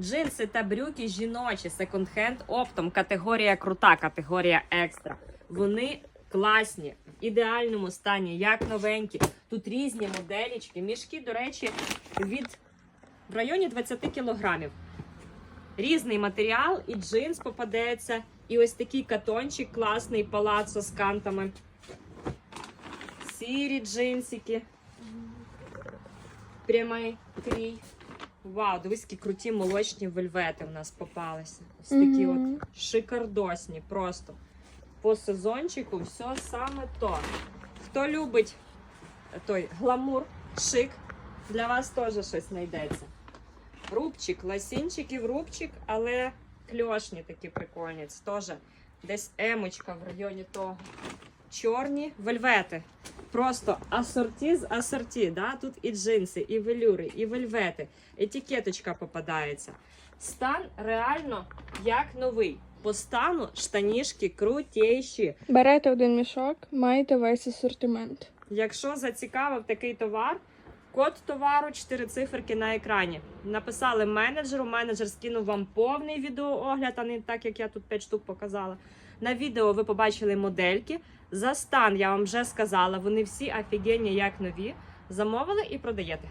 Джинси та брюки жіночі, секонд-хенд оптом, категорія крута, категорія екстра. Вони класні, в ідеальному стані, як новенькі. Тут різні моделічки. Мішки, до речі, від в районі 20 кілограмів. Різний матеріал, і джинс попадеться, і ось такий катончик класний палацо з кантами. Сірі джинсики. Прямий крій. Вау, дивись, які круті молочні вельвети у нас попалися. Ось такі Мгм. от шикардосні, просто. По сезончику все саме то. Хто любить е, той гламур, шик, для вас теж щось знайдеться. Рубчик, ласінчиків рубчик, але кльошні такі прикольні. Це теж десь емочка в районі того. Чорні вельвети. Просто асорті з асорті. Да? Тут і джинси, і велюри, і вельвети. Етикеточка попадається. Стан реально як новий. По стану штанішки крутіші. Берете один мішок, маєте весь асортимент. Якщо зацікавив такий товар, код товару 4 циферки на екрані. Написали менеджеру, менеджер скинув вам повний відеоогляд, а не так, як я тут 5 штук показала. На відео ви побачили модельки. За стан я вам вже сказала, вони всі офігенні, як нові. Замовили і продаєте.